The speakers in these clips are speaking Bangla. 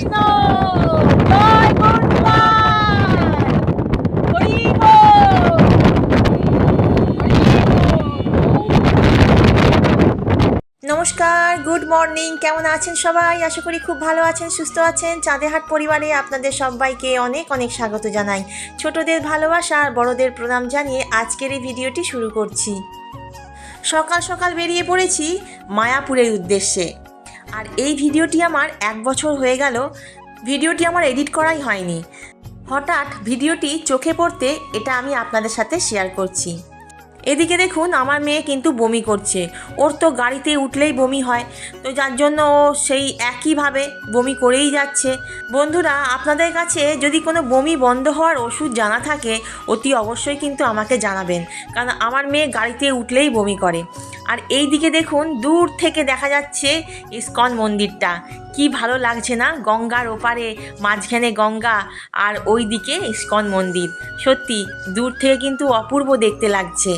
নমস্কার, গুড মর্নিং। কেমন আছেন সবাই? আশা করি খুব ভালো আছেন, সুস্থ আছেন। চাঁদেহাট পরিবারে আপনাদের সবাইকে অনেক অনেক স্বাগত জানাই। ছোটদের ভালোবাসা আর বড়দের প্রণাম জানিয়ে আজকের এই ভিডিওটি শুরু করছি। সকাল সকাল বেরিয়ে পড়েছি মায়াপুরের উদ্দেশ্যে। আর এই ভিডিওটি আমার এক বছর হয়ে গেল। ভিডিওটি আমার এডিট করাই হয়নি। হঠাৎ ভিডিওটি চোখে পড়তে এটা আমি আপনাদের সাথে শেয়ার করছি। এদিকে দেখুন, আমার মেয়ে কিন্তু বমি করছে। ওর তো গাড়িতে উঠলেই বমি হয়। তো যার জন্য ও সেই একইভাবে বমি করেই যাচ্ছে। বন্ধুরা, আপনাদের কাছে যদি কোনো বমি বন্ধ হওয়ার ওষুধ জানা থাকে, অতি অবশ্যই কিন্তু আমাকে জানাবেন। কারণ আমার মেয়ে গাড়িতে উঠলেই বমি করে। আর এই দিকে দেখুন, দূর থেকে দেখা যাচ্ছে ইস্কন মন্দিরটা। কি ভালো লাগছে না? গঙ্গার ওপারে, মাঝখানে গঙ্গা আর ওই দিকে ইস্কন মন্দির। সত্যি, দূর থেকে কিন্তু অপূর্ব দেখতে লাগছে।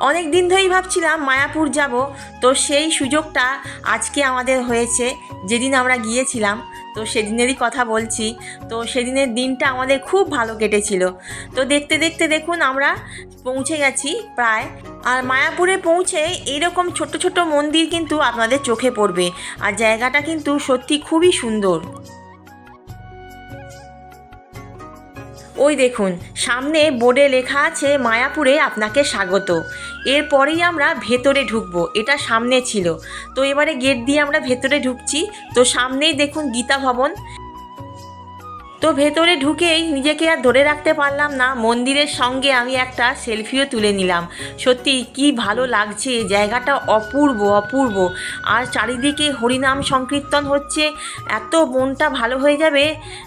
অনেক দিন ধরেই ভাবছিলাম মায়াপুর যাব, তো সেই সুযোগটা আজকে আমাদের হয়েছে। যেদিন আমরা গিয়েছিলাম তো সেদিনেরই কথা বলছি। তো সেদিনের দিনটা আমাদের খুব ভালো কেটেছিল। তো দেখতে দেখতে দেখুন আমরা পৌঁছে গেছি প্রায়। আর মায়াপুরে পৌঁছে এরকম ছোট ছোট মন্দির কিন্তু আপনাদের চোখে পড়বে। আর জায়গাটা কিন্তু সত্যি খুবই সুন্দর। ওই দেখুন, সামনে বোর্ডে লেখা আছে মায়াপুরে আপনাকে স্বাগত। এরপরেই আমরা ভেতরে ঢুকবো, এটা সামনে ছিল। তো এবারে গেট দিয়ে আমরা ভেতরে ঢুকছি, তো সামনেই দেখুন গীতা ভবন। তো ভেতরে ঢুকেই নিজেকে আর ধরে রাখতে পারলাম না। মন্দিরের সঙ্গে আমি একটা সেলফিও তুলে নিলাম। সত্যি কি ভালো লাগছে, জায়গাটা অপূর্ব অপূর্ব। আর চারিদিকে হরিনাম সংকীর্তন হচ্ছে, এত মনটা ভালো হয়ে যাবে,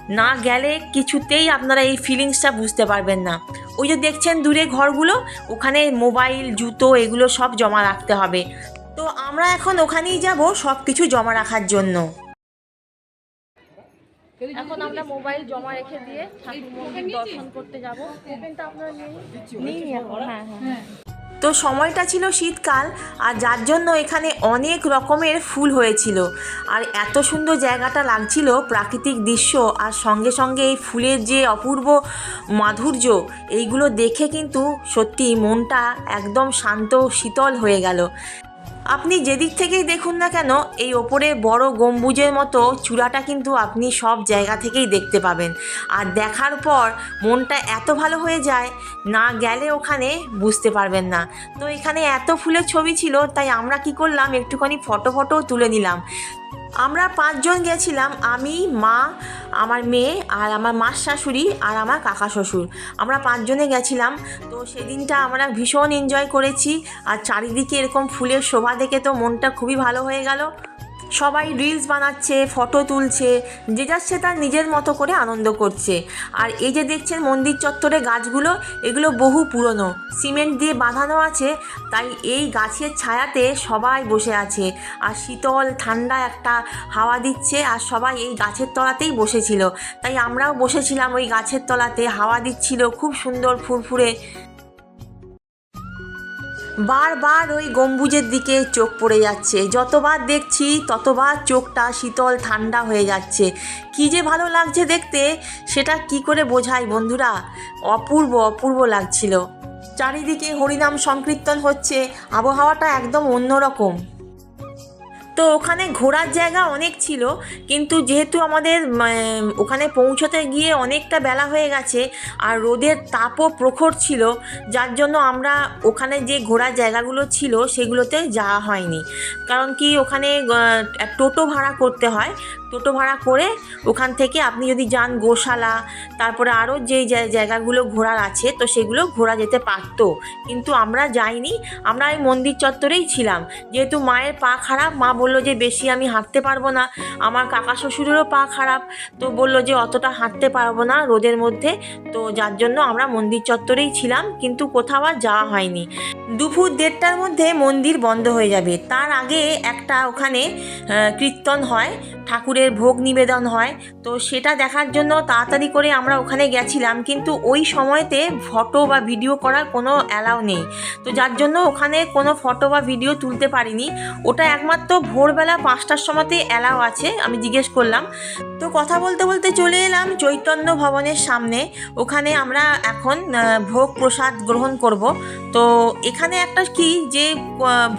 না গেলে কিছুতেই আপনারা এই ফিলিংসটা বুঝতে পারবেন না। ওই যে দেখছেন দূরে ঘরগুলো, ওখানে মোবাইল, জুতো, এগুলো সব জমা রাখতে হবে। তো আমরা এখন ওখানেই যাব সব কিছু জমা রাখার জন্য। এখন আমরা মোবাইল জমা রেখে দিয়ে ঠাকুর দর্শন করতে যাব। ওপেনটা আপনারা নিয়ে এখন হ্যাঁ হ্যাঁ। তো সময়টা ছিল শীতকাল, আর যার জন্য এখানে অনেক রকমের ফুল হয়েছিল। আর এত সুন্দর জায়গাটা লাগছিল প্রাকৃতিক দৃশ্য, আর সঙ্গে সঙ্গে এই ফুলের যে অপূর্ব মাধুর্য, এইগুলো দেখে কিন্তু সত্যি মনটা একদম শান্ত, শীতল হয়ে গেল। আপনি যেদিক থেকেই দেখুন না কেন, এই ওপরে বড় গম্বুজের মতো চূড়াটা কিন্তু আপনি সব জায়গা থেকেই দেখতে পাবেন। আর দেখার পর মনটা এত ভালো হয়ে যায়, না গেলে ওখানে বুঝতে পারবেন না। তো এখানে এত ফুলের ছবি ছিল, তাই আমরা কি করলাম, একটুখানি ফটো ফটোও তুলে নিলাম। আমরা পাঁচজন গেছিলাম, আমি, মা, আমার মেয়ে, আর আমার মার শাশুড়ি, আর আমার কাকা শ্বশুর। আমরা পাঁচজনে গেছিলাম, তো সেদিনটা আমরা ভীষণ এনজয় করেছি, আর চারিদিকে এরকম ফুলের শোভা দেখে তো মনটা খুবই ভালো হয়ে গেল। সবাই রিলস বানাচ্ছে ফটো তুলছে, যে যাচ্ছে তার নিজের মতো করে আনন্দ করছে। আর এই যে দেখছেন মন্দির চত্বরে গাছগুলো, এগুলো বহু পুরনো। সিমেন্ট দিয়ে বাঁধানো আছে, তাই এই গাছের ছায়াতে সবাই বসে আছে। আর শীতল, ঠান্ডা একটা হাওয়া দিচ্ছে, আর সবাই এই গাছের তলাতেই বসেছিল। তাই আমরাও বসেছিলাম ওই গাছের তলাতে, হাওয়া দিচ্ছিল, খুব সুন্দর ফুরফুরে বারবার ওই গম্বুজের দিকে চোখ পড়ে যাচ্ছে। যতবার দেখছি, ততবার চোখটা শীতল, ঠান্ডা হয়ে যাচ্ছে। কী যে ভালো লাগছে দেখতে, সেটা কি করে বোঝাই বন্ধুরা? অপূর্ব অপূর্ব লাগছিল। চারিদিকে হরিনাম সংকীর্তন হচ্ছে। আবহাওয়াটা একদম অন্যরকম। তো ওখানে ঘোরার জায়গা অনেক ছিল, কিন্তু যেহেতু আমাদের ওখানে পৌঁছতে গিয়ে অনেকটা বেলা হয়ে গেছে আর রোদের তাপও প্রখর ছিল, যার জন্য আমরা ওখানে যে ঘোরার জায়গাগুলো ছিল সেগুলোতে যাওয়া হয়নি। কারণ কি ওখানে টোটো ভাড়া করতে হয় টোটো ভাড়া করে ওখান থেকে আপনি যদি যান গোশালা, তারপরে আরও যে জায়গাগুলো ঘোরার আছে, তো সেগুলো ঘোরা যেতে পারতো। কিন্তু আমরা যাইনি, আমরা এই মন্দির চত্বরেই ছিলাম। যেহেতু মায়ের পা খারাপ, মা বলল যে, বেশি আমি হাঁটতে পারব না। আমার কাকা শ্বশুরেরও পা খারাপ, তো বলল যে, অতটা হাঁটতে পারব না রোদের মধ্যে। তো যার জন্য আমরা মন্দির চত্বরেই ছিলাম, কিন্তু কোথাও আর যাওয়া হয়নি। দুপুর দেড়টার মধ্যে মন্দির বন্ধ হয়ে যাবে। তার আগে একটা ওখানে কীর্তন হয়। ঠাকুরের ভোগ নিবেদন হয়। তো সেটা দেখার জন্য তাড়াতাড়ি করে আমরা ওখানে গেছিলাম। কিন্তু ওই সময়তে ফটো বা ভিডিও করার কোনো অ্যালাউ নেই। তো যার জন্য ওখানে কোনো ফটো বা ভিডিও তুলতে পারিনি। ওটা একমাত্র ভোরবেলা পাঁচটার সময়তে অ্যালাউ আছে, আমি জিজ্ঞেস করলাম। তো কথা বলতে বলতে চলে এলাম চৈতন্য ভবনের সামনে। ওখানে আমরা এখন ভোগ প্রসাদ গ্রহণ করব। তো এখানে একটা কি যে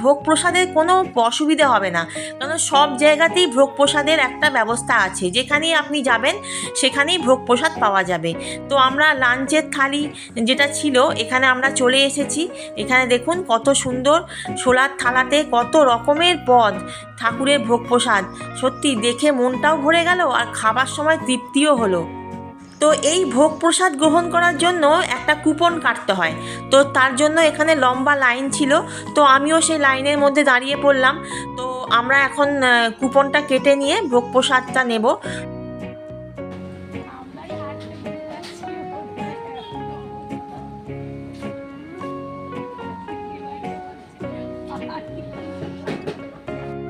ভোগ প্রসাদের কোনো অসুবিধা হবে না। কারণ সব জায়গাতেই ভোগ প্রসাদের একটা ব্যবস্থা আছে। যেখানেই আপনি যাবেন, সেখানেই ভোগ প্রসাদ পাওয়া যাবে। তো আমরা লাঞ্চের থালি যেটা ছিল, এখানে আমরা চলে এসেছি। এখানে দেখুন কত সুন্দর ছোলার থালাতে কত রকমের পদ, ঠাকুরের ভোগ প্রসাদ সত্যি দেখে মনটাও ভরে গেল আর খাবার সময় তৃপ্তিও হলো। তো এই ভোগ প্রসাদ গ্রহণ করার জন্য একটা কুপন কাটতে হয়। তো তার জন্য এখানে লম্বা লাইন ছিল। তো আমিও সেই লাইনের মধ্যে দাঁড়িয়ে পড়লাম। তো আমরা এখন কুপনটা কেটে নিয়ে ভোগ প্রসাদটা নেব।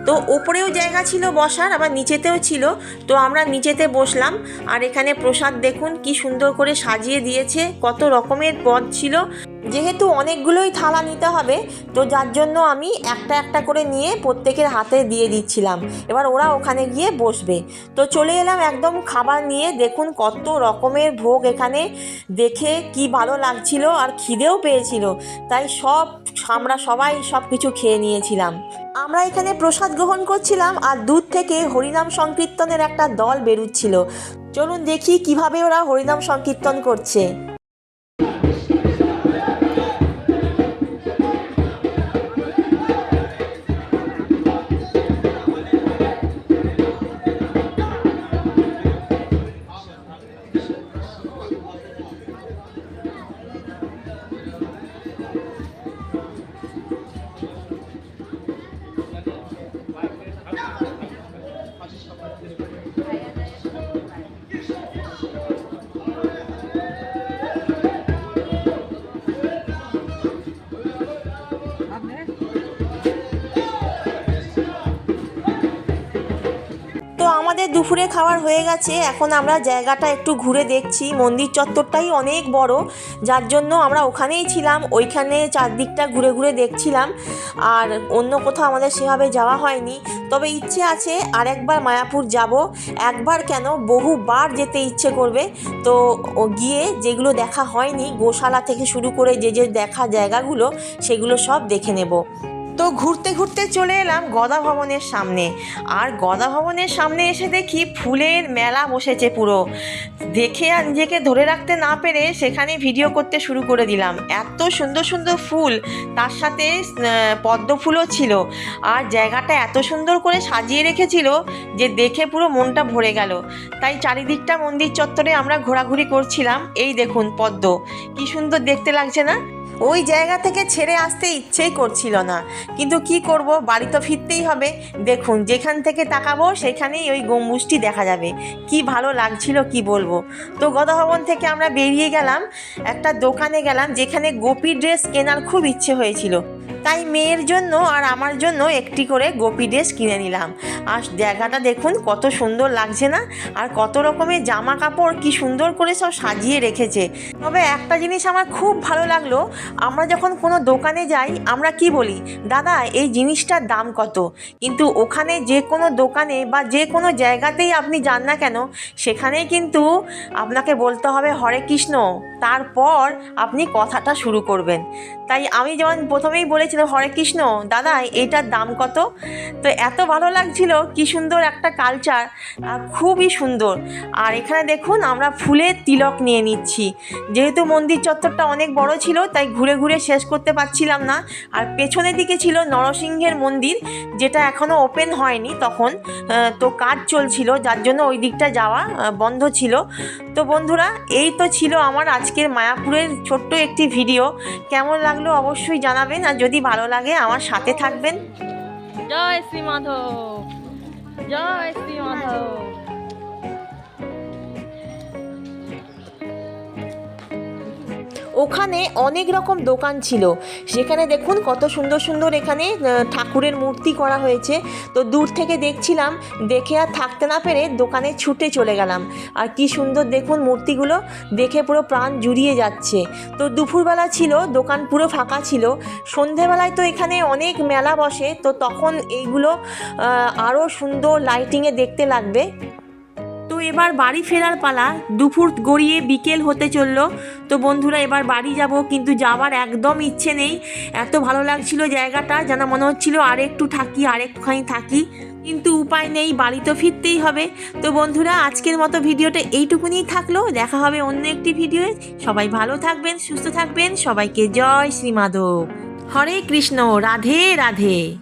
তো ওপরেও জায়গা ছিল বসার, আবার নিচেতেও ছিল। তো আমরা নিচেতে বসলাম। আর এখানে প্রসাদ দেখুন কি সুন্দর করে সাজিয়ে দিয়েছে, কত রকমের পদ ছিল। যেহেতু অনেকগুলোই থালা নিতে হবে, তো যার জন্য আমি একটা একটা করে নিয়ে প্রত্যেকের হাতে দিয়ে দিচ্ছিলাম। এবার ওরা ওখানে গিয়ে বসবে। তো চলে এলাম একদম খাবার নিয়ে। দেখুন কত রকমের ভোগ এখানে। দেখে কি ভালো লাগছিল আর খিদেও পেয়েছিল। তাই সব, আমরা সবাই সব কিছু খেয়ে নিয়েছিলাম। আমরা এখানে প্রসাদ গ্রহণ করছিলাম আর দূর থেকে হরিনাম সংকীর্তনের একটা দল বেরুচ্ছিল। চলুন দেখি কীভাবে ওরা হরিনাম সংকীর্তন করছে। দুপুরে খাবার হয়ে গেছে। এখন আমরা জায়গাটা একটু ঘুরে দেখছি। মন্দির চত্বরটাই অনেক বড়, যার জন্য আমরা ওখানেই ছিলাম। ওইখানে চারদিকটা ঘুরে ঘুরে দেখছিলাম। আর অন্য কোথাও আমাদের সেভাবে যাওয়া হয়নি। তবে ইচ্ছে আছে আরেকবার মায়াপুর যাব। একবার কেন বহুবার যেতে ইচ্ছে করবে। তো গিয়ে যেগুলো দেখা হয়নি, গোশালা থেকে শুরু করে যে যে দেখা জায়গাগুলো, সেগুলো সব দেখে নেব। তো ঘুরতে ঘুরতে চলে এলাম গদা ভবনের সামনে। আর গদা ভবনের সামনে এসে দেখি ফুলের মেলা বসেছে পুরো। দেখে আর নিজেকে ধরে রাখতে না পেরে সেখানে ভিডিও করতে শুরু করে দিলাম। এত সুন্দর সুন্দর ফুল, তার সাথে পদ্ম ফুলও ছিল। আর জায়গাটা এত সুন্দর করে সাজিয়ে রেখেছিল যে দেখে পুরো মনটা ভরে গেল। তাই চারিদিকটা মন্দির চত্বরে আমরা ঘোরাঘুরি করছিলাম। এই দেখুন পদ্ম। কি সুন্দর দেখতে লাগছে না? ওই জায়গা থেকে ছেড়ে আসতে ইচ্ছেই করছিল না। কিন্তু কি করব? বাড়ি তো ফিরতেই হবে। দেখুন, যেখান থেকে তাকাবো, সেখানেই ওই গম্বুজটি দেখা যাবে। কি ভালো লাগছিল, কি বলব? তো গদাভবন থেকে আমরা বেরিয়ে গেলাম। একটা দোকানে গেলাম, যেখানে গোপী ড্রেস কেনার খুব ইচ্ছে হয়েছিল। তাই মেয়ের জন্য আর আমার জন্য একটি করে গোপী ড্রেস কিনে নিলাম। আর জায়গাটা দেখুন, কত সুন্দর লাগছে না? আর কত রকমের জামা কাপড় কি সুন্দর করে সব সাজিয়ে রেখেছে। তবে একটা জিনিস আমার খুব ভালো লাগল, আমরা যখন কোনো দোকানে যাই, আমরা কি বলি, দাদা, এই জিনিসটার দাম কত? কিন্তু ওখানে যে কোনো দোকানে বা যে কোনো জায়গাতেই আপনি যান না কেন, সেখানেই কিন্তু আপনাকে বলতে হবে, হরে কৃষ্ণ। তারপর আপনি কথাটা শুরু করবেন। তাই আমি যেমন প্রথমেই বলেছিলাম, হরে কৃষ্ণ, দাদা, এটার দাম কত? তো এত ভালো লাগছিল, কি সুন্দর একটা কালচার খুবই সুন্দর। আর এখানে দেখুন, আমরা ফুলের তিলক নিয়ে নিচ্ছি। যেহেতু মন্দির চত্বরটা অনেক বড় ছিল, তাই ঘুরে ঘুরে শেষ করতে পারছিলাম না। আর পেছনের দিকে ছিল নরসিংহের মন্দির, যেটা এখনও ওপেন হয়নি তখন। তো কাজ চলছিল, যার জন্য ওই দিকটা যাওয়া বন্ধ ছিল। তো বন্ধুরা, এই তো ছিল আমার আজকের মায়াপুরের ছোট্ট একটি ভিডিও। কেমন লাগল অবশ্যই জানাবেন, আর যদি ভালো লাগে আমার সাথে থাকবেন। জয় শ্রী মাধব জয় শ্রী মাধব। ওখানে অনেক রকম দোকান ছিল। সেখানে দেখুন কত সুন্দর সুন্দর এখানে ঠাকুরের মূর্তি করা হয়েছে। তো দূর থেকে দেখছিলাম, দেখে আর থাকতে না পেরে দোকানে ছুটে চলে গেলাম। আর কি সুন্দর দেখুন মূর্তিগুলো, দেখে পুরো প্রাণ জুড়িয়ে যাচ্ছে। তো দুপুরবেলা ছিল, দোকান পুরো ফাঁকা ছিল। সন্ধেবেলায় তো এখানে অনেক মেলা বসে, তো তখন এইগুলো আরও সুন্দর লাইটিংয়ে দেখতে লাগবে। এবার বাড়ি ফেরার পালা। দুপুর গড়িয়ে বিকেল হতে চলল। তো বন্ধুরা, এবার বাড়ি যাব, কিন্তু যাওয়ার একদম ইচ্ছে নেই। এত ভালো লাগছিল জায়গাটা, যেন মনে হচ্ছিল আর একটু থাকি আর একটুখানি থাকি। কিন্তু উপায় নেই, বাড়ি তো ফিরতেই হবে। তো বন্ধুরা, আজকের মতো ভিডিওটা এইটুকুনিই থাকল। দেখা হবে অন্য একটি ভিডিওয়ে। সবাই ভালো থাকবেন, সুস্থ থাকবেন। সবাইকে জয় শ্রীমাধব। হরে কৃষ্ণ, রাধে রাধে।